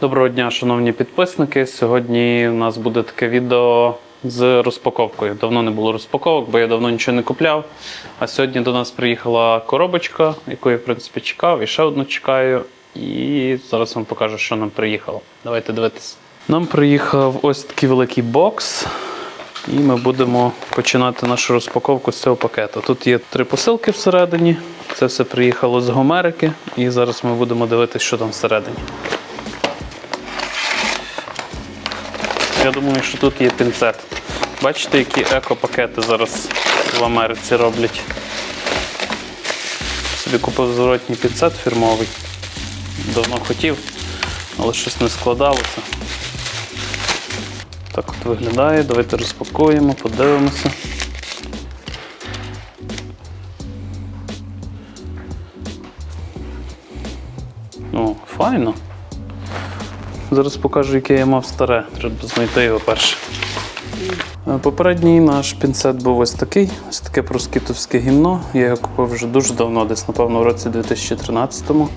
Доброго дня, шановні підписники. Сьогодні у нас буде таке відео з розпаковкою. Давно не було розпаковок, бо я давно нічого не купляв. А сьогодні до нас приїхала коробочка, яку я в принципі чекав, і ще одну чекаю. І зараз вам покажу, що нам приїхало. Давайте дивитися. Нам приїхав ось такий великий бокс. І ми будемо починати нашу розпаковку з цього пакету. Тут є три посилки всередині. Це все приїхало з Гомерики. І зараз ми будемо дивитися, що там всередині. Я думаю, що тут є пінцет. Бачите, які еко-пакети зараз в Америці роблять. Собі купив зворотній пінцет фірмовий. Давно хотів, але щось не складалося. Так от виглядає. Давайте розпакуємо, подивимося. О, файно. Зараз покажу, яке я мав старе. Треба знайти його перше. Е, Попередній наш пінцет був ось такий, ось таке проскітовське гімно. Я його купив вже дуже давно, десь, напевно, в році 2013-му.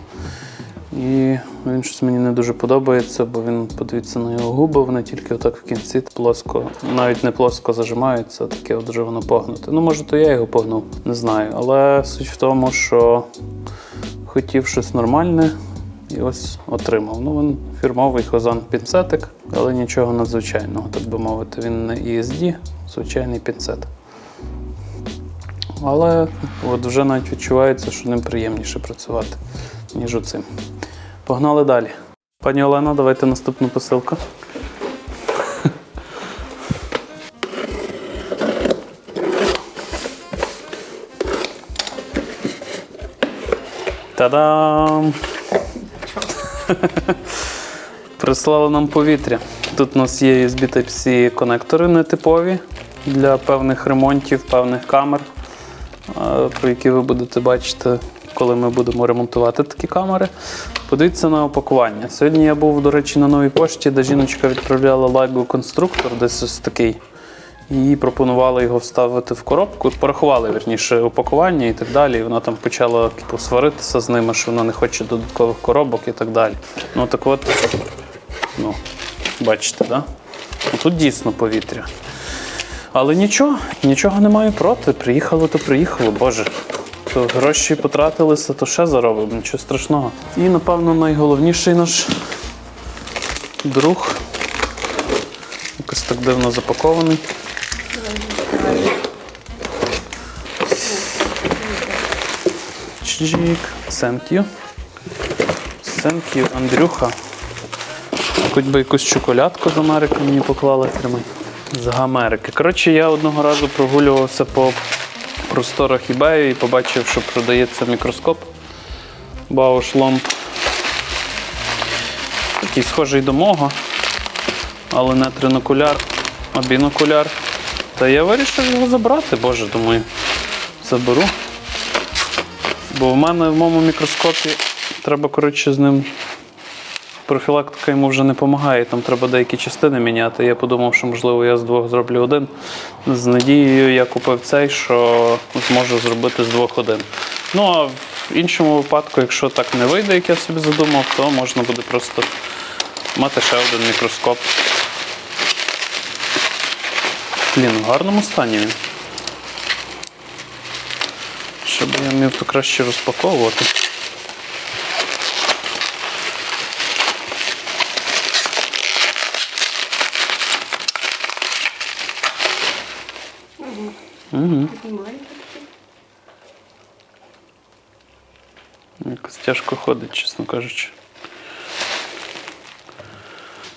І він щось мені не дуже подобається, бо він, подивіться на його губи, вони тільки отак в кінці плоско, навіть не плоско зажимаються, а таке от вже воно погнуте. Ну, може, то я його погнув, не знаю. Але суть в тому, що хотів щось нормальне і ось отримав. Ну, він фірмовий хозан пінцетик, але нічого надзвичайного, так би мовити. Він не ESD, звичайний пінцет. Але от вже навіть відчувається, що ним приємніше працювати, ніж оцим. Погнали далі. Пані Олено, давайте наступну посилку. Та-дам! Прислали нам повітря. Тут у нас є USB Type-C конектори нетипові для певних ремонтів, певних камер, про які ви будете бачити, коли ми будемо ремонтувати такі камери. Подивіться на опакування. Сьогодні я був, до речі, на новій пошті, де жіночка відправляла Lego конструктор, десь ось такий. І пропонували його вставити в коробку. Порахували вірніше упакування і так далі. І вона там почала типу, сваритися з ними, що вона не хоче додаткових коробок і так далі. Ну так от, ну, бачите, да? Ну, Тут дійсно повітря. Але нічого, нічого не маю проти. Приїхало, то приїхало, Боже. То гроші потратилися, то ще заробимо, нічого страшного. І, напевно, найголовніший наш друг. Якось так дивно запакований. Чик. Thank you. Thank you, Андрюха. Хоч би якусь чоколядку з Америки мені поклали тримай. З Америки. Коротше, я одного разу прогулювався по просторах eBay і побачив, що продається мікроскоп Lomb. Такий схожий до мого, але не тринокуляр, а бінокуляр. Та я вирішив його забрати, боже, думаю, заберу. Бо в мене в моєму мікроскопі треба, коротше, з ним. Профілактика йому вже не допомагає, там треба деякі частини міняти. Я подумав, що можливо я з двох зроблю один. З надією я купив цей, що зможу зробити з двох один. Ну а в іншому випадку, якщо так не вийде, як я собі задумав, то можна буде просто мати ще один мікроскоп. Блін, в гарному стані він. Щоб я вмів то краще розпаковувати. Якось тяжко ходить, чесно кажучи.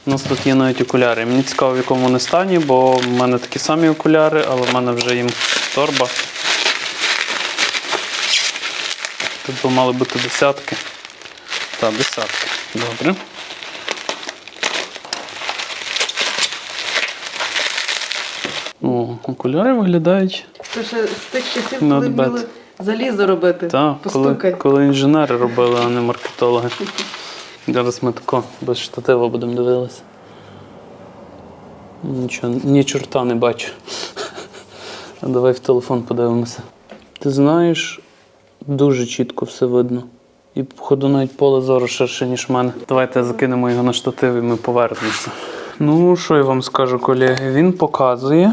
У нас тут є навіть окуляри. Мені цікаво, в якому вони стані, бо в мене такі самі окуляри, але в мене вже їм торба. Тут би мали бути десятки. Так, десятки. Добре. О, окуляри виглядають. Це ще з тих часів, коли вміли залізо робити. Так, коли, коли інженери робили, а не маркетологи. Зараз ми тако без штатива будемо дивитися. Нічого, ні чорта не бачу. Давай в телефон подивимося. Ти знаєш, дуже чітко все видно. І походу навіть поле зору ширше, ніж в мене. Давайте закинемо його на штатив і ми повернемося. Ну, що я вам скажу, колеги? Він показує.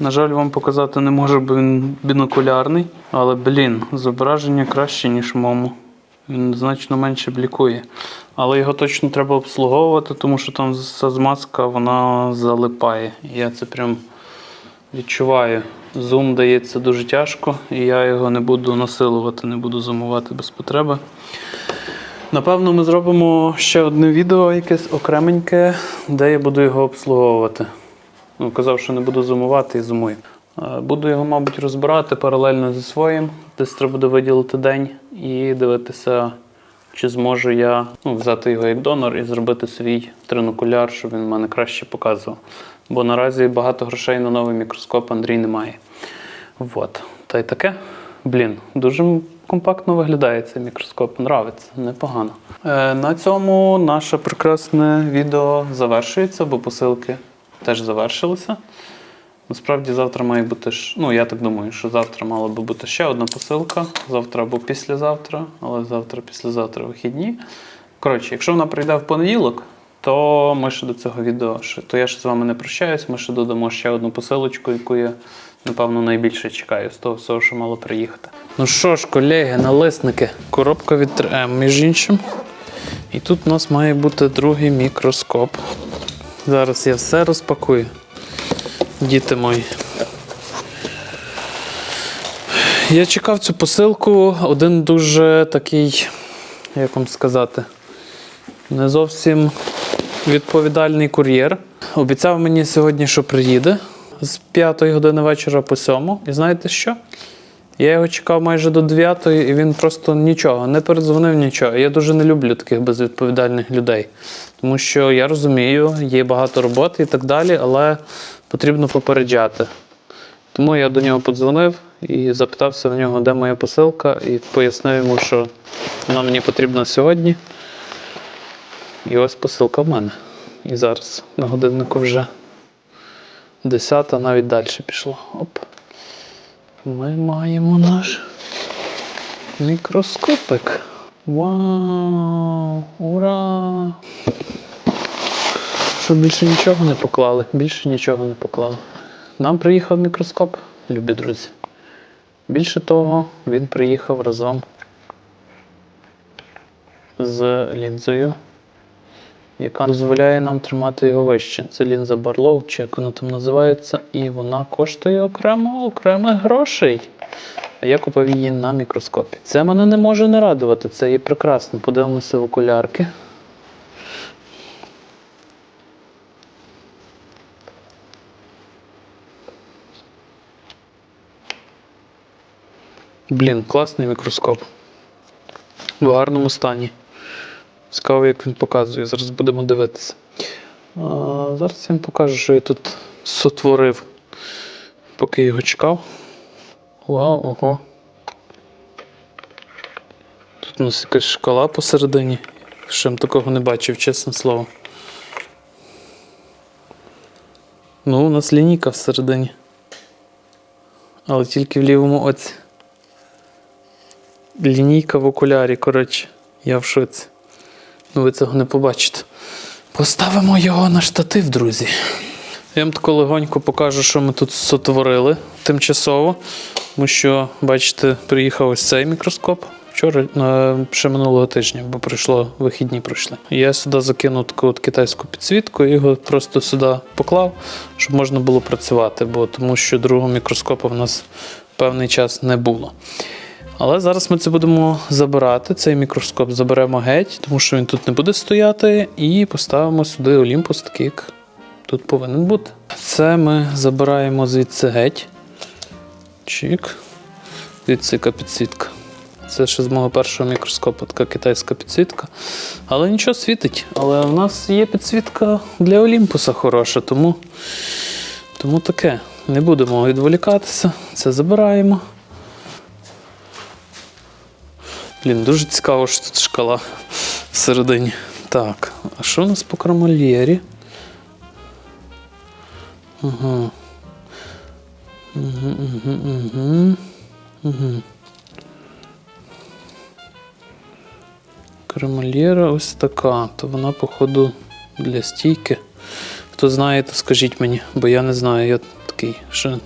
На жаль, вам показати не можу, бо він бінокулярний. Але, блін, зображення краще, ніж в моєму. Він значно менше блікує. Але його точно треба обслуговувати, тому що там ця змазка вона залипає. Я це прям відчуваю. Зум дається дуже тяжко, і я його не буду насилувати, не буду зумувати без потреби. Напевно, ми зробимо ще одне відео, якесь окременьке, де я буду його обслуговувати. Ну, казав, що не буду зумувати і зумую. Е, Буду його, мабуть, розбирати паралельно зі своїм. Десь треба буде виділити день і дивитися, чи зможу я ну, взяти його як донор і зробити свій тринокуляр, щоб він мене краще показував. Бо наразі багато грошей на новий мікроскоп Андрій не має. Вот. Та й таке. Блін, дуже компактно виглядає цей мікроскоп. Нравиться, непогано. Е, на цьому наше прекрасне відео завершується, бо посилки теж завершилися. Насправді завтра має бути. Ну, я так думаю, що завтра мала би бути ще одна посилка. Завтра або післязавтра, але завтра, післязавтра вихідні. Коротше, якщо вона прийде в понеділок, то ми ще до цього відео, то я ще з вами не прощаюсь, ми ще додамо ще одну посилочку, яку я, напевно, найбільше чекаю з того всього, що мало приїхати. Ну що ж, колеги, налисники, коробка від 3М, між іншим. І тут у нас має бути другий мікроскоп. Зараз я все розпакую. Діти мої. Я чекав цю посилку. Один дуже такий, як вам сказати, не зовсім відповідальний кур'єр. Обіцяв мені сьогодні, що приїде з 5 години вечора по 7. І знаєте що? Я його чекав майже до 9 і він просто нічого, не передзвонив нічого. Я дуже не люблю таких безвідповідальних людей. Тому що я розумію, є багато роботи і так далі, але потрібно попереджати. Тому я до нього подзвонив і запитався в нього, де моя посилка, і пояснив йому, що вона мені потрібна сьогодні. І ось посилка в мене. І зараз на годиннику вже 10, навіть далі пішло. Оп. Ми маємо наш мікроскопик. Вау! Ура! Що більше нічого не поклали? Більше нічого не поклали. Нам приїхав мікроскоп, любі друзі. Більше того, він приїхав разом з лінзою, яка дозволяє нам тримати його вище. Це лінза Barlow, чи як вона там називається, і вона коштує окремо окремих грошей. А я купив її на мікроскопі. Це мене не може не радувати, це є прекрасно. Подивимося в окулярки. Блін, класний мікроскоп. В гарному стані. Цікаво, як він показує. Зараз будемо дивитися. А, зараз я вам покажу, що я тут сотворив, поки його чекав. Вау, ого. Тут у нас якась шкала посередині. Ще м такого не бачив, чесне слово. Ну, у нас лінійка всередині. Але тільки в лівому оці. Лінійка в окулярі, коротше, я в шоці. Ну, ви цього не побачите. Поставимо його на штатив, друзі. Я вам тако легонько покажу, що ми тут сотворили тимчасово. Тому що, бачите, приїхав ось цей мікроскоп. Вчора, е, ще минулого тижня, бо пройшло, вихідні пройшли. Я сюди закинув таку от китайську підсвітку і його просто сюди поклав, щоб можна було працювати, бо тому що другого мікроскопа в нас певний час не було. Але зараз ми це будемо забирати. Цей мікроскоп заберемо геть, тому що він тут не буде стояти, і поставимо сюди Олімпус, такий як тут повинен бути. Це ми забираємо звідси геть. Чик. Звідси яка підсвітка. Це ще з мого першого мікроскопу така китайська підсвітка. Але нічого світить. Але в нас є підсвітка для Олімпуса хороша, тому, тому таке. Не будемо відволікатися. Це забираємо. Блін, дуже цікаво, що тут шкала всередині. Так, а що у нас по крамольєрі? Ага. Угу, угу, угу. Угу. Кремольєра ось така. То вона, походу, для стійки. Хто знає, то скажіть мені, бо я не знаю, я такий ще,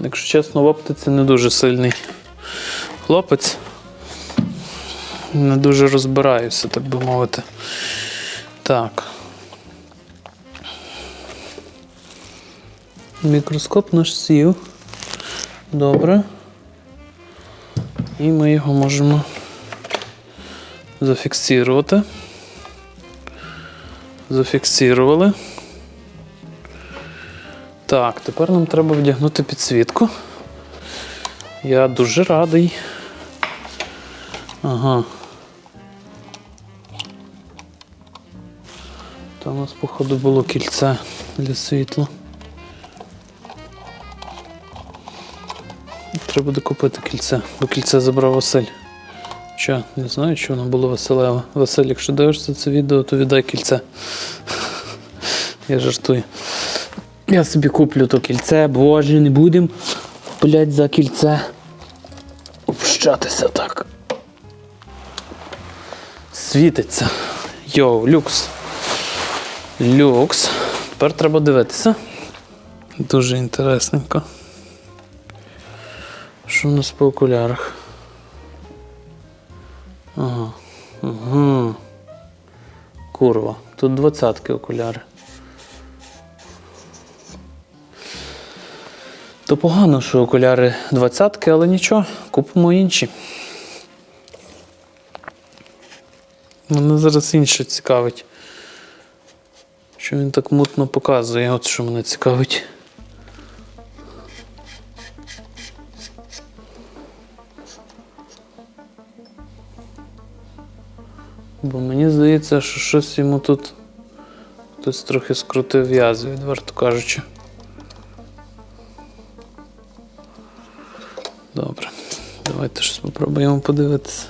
якщо чесно, в оптиці не дуже сильний хлопець. Не дуже розбираюся, так би мовити. Так. Мікроскоп наш сів. Добре. І ми його можемо зафіксувати. Зафіксували. Так, тепер нам треба вдягнути підсвітку. Я дуже радий. Ага. Там у нас, походу, було кільце для світла. Треба буде купити кільце, бо кільце забрав Василь. Що, не знаю, чи воно було Василеве. Василь, якщо дивишся це відео, то віддай кільце. Я жартую. Я собі куплю то кільце, боже, не будемо блять за кільце. Общатися так. Світиться. Йоу, люкс. Люкс. Тепер треба дивитися. Дуже інтересненько. Що у нас по окулярах? Ага. Ага. Курва. Тут двадцятки окуляри. То погано, що окуляри двадцятки, але нічого, купимо інші. Мене зараз інше цікавить. Що він так мутно показує, от що мене цікавить. Бо мені здається, що щось йому тут хтось трохи скрутив в'язи, відверто кажучи. Добре. Давайте щось спробуємо подивитися.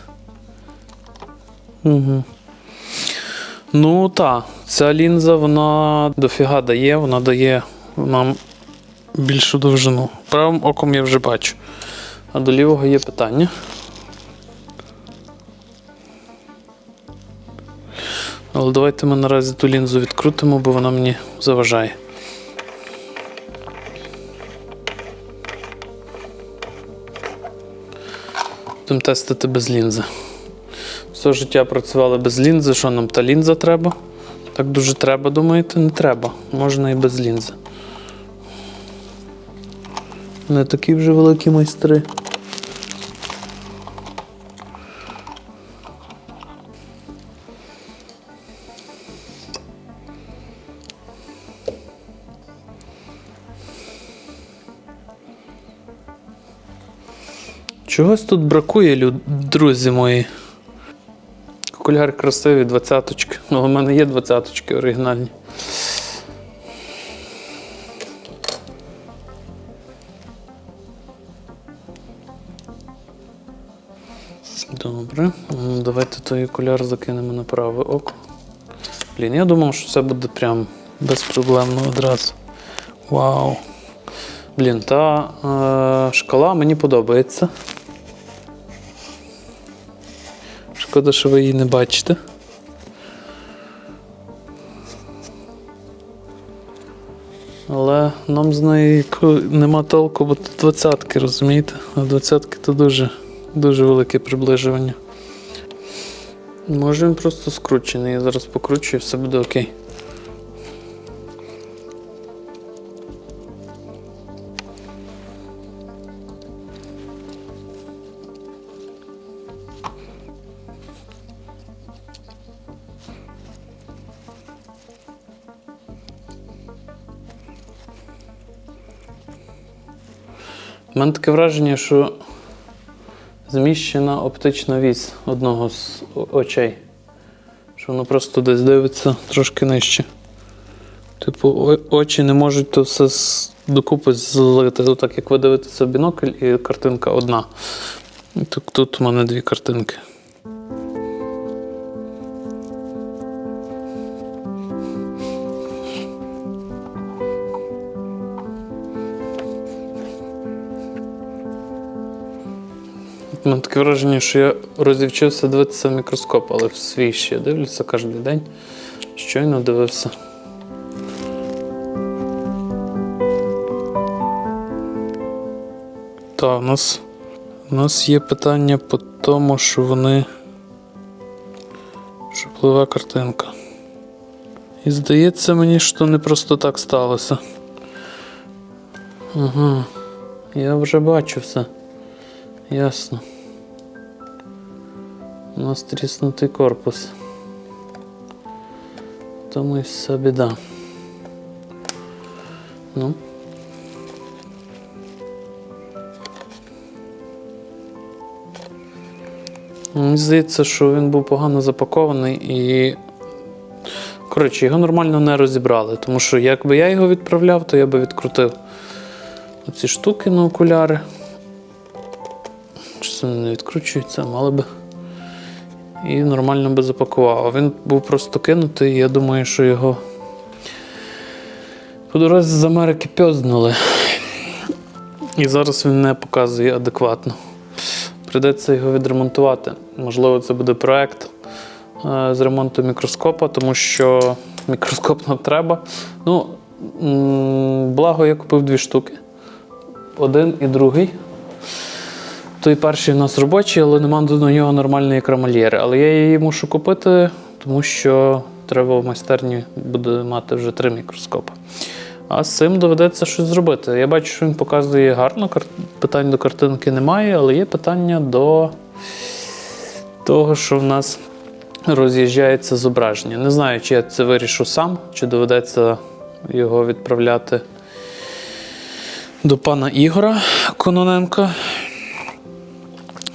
Угу. Ну так, ця лінза вона дофіга дає, вона дає нам більшу довжину. Правим оком я вже бачу. А до лівого є питання. Але давайте ми наразі ту лінзу відкрутимо, бо вона мені заважає. Будемо тестити без лінзи. Все життя працювали без лінзи. Що нам та лінза треба? Так дуже треба, думаєте? Не треба. Можна і без лінзи. Не такі вже великі майстри. Чогось тут бракує, друзі мої. Окуляри красиві, двадцяточки. Ну, у мене є двадцяточки оригінальні. Добре. Давайте той окуляр закинемо на праве око. Блін, я думав, що все буде прям безпроблемно одразу. Вау. Блін, та е, шкала мені подобається. Шкода, що ви її не бачите. Але нам з неї нема толку, бо тут двадцятки, розумієте? А двадцятки то дуже, дуже велике приближування. Може він просто скручений. Я зараз покручу і все буде окей. У мене таке враження, що зміщена оптична вісь одного з очей. Що воно просто десь дивиться трошки нижче. Типу, очі не можуть то все докупи злити. Так як ви дивитеся бінокль і картинка одна. Тут у мене дві картинки. Таке враження, що я розівчився дивитися в мікроскоп, але в свій ще дивлюся кожен день. Щойно дивився. Та, у нас, у нас є питання по тому, що вони. Що пливе картинка. І здається мені, що не просто так сталося. Ага. Я вже бачу все. Ясно. Нас тріснутий корпус. Тому і вся біда. Ну. Мені здається, що він був погано запакований і. Коротше, його нормально не розібрали, тому що якби я його відправляв, то я би відкрутив оці штуки на окуляри. Чи це не відкручується, мали би. І нормально би запакував. Він був просто кинутий, я думаю, що його по дорозі з Америки пьознули. І зараз він не показує адекватно. Придеться його відремонтувати. Можливо, це буде проект е, з ремонту мікроскопа, тому що мікроскоп нам треба. Ну, благо, я купив дві штуки. Один і другий. Той перший у нас робочий, але нема до нього нормальної крамольєри. Але я її мушу купити, тому що треба в майстерні буде мати вже три мікроскопи. А з цим доведеться щось зробити. Я бачу, що він показує гарно, питань до картинки немає, але є питання до того, що в нас роз'їжджається зображення. Не знаю, чи я це вирішу сам, чи доведеться його відправляти до пана Ігора Кононенка.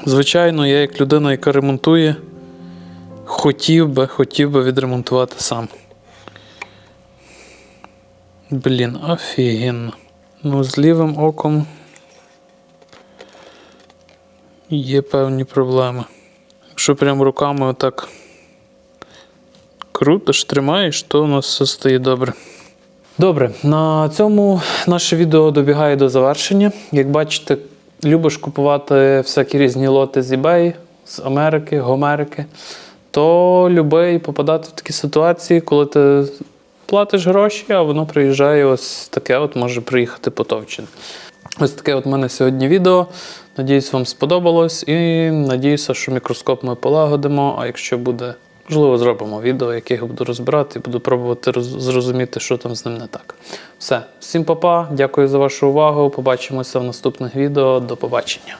Звичайно, я як людина, яка ремонтує, хотів би, хотів би відремонтувати сам. Блін, офігенно. Ну, з лівим оком є певні проблеми. Якщо прям руками отак крутиш, тримаєш, то у нас все стає добре. Добре, на цьому наше відео добігає до завершення. Як бачите, любиш купувати всякі різні лоти з eBay, з Америки, Гомерики, то любий попадати в такі ситуації, коли ти платиш гроші, а воно приїжджає ось таке, от може приїхати потовчене. Ось таке от в мене сьогодні відео. Надіюсь, вам сподобалось і надіюся, що мікроскоп ми полагодимо. А якщо буде, можливо, зробимо відео, яке я буду розбирати і буду пробувати роз- зрозуміти, що там з ним не так. Все, всім па-па, дякую за вашу увагу. Побачимося в наступних відео. До побачення.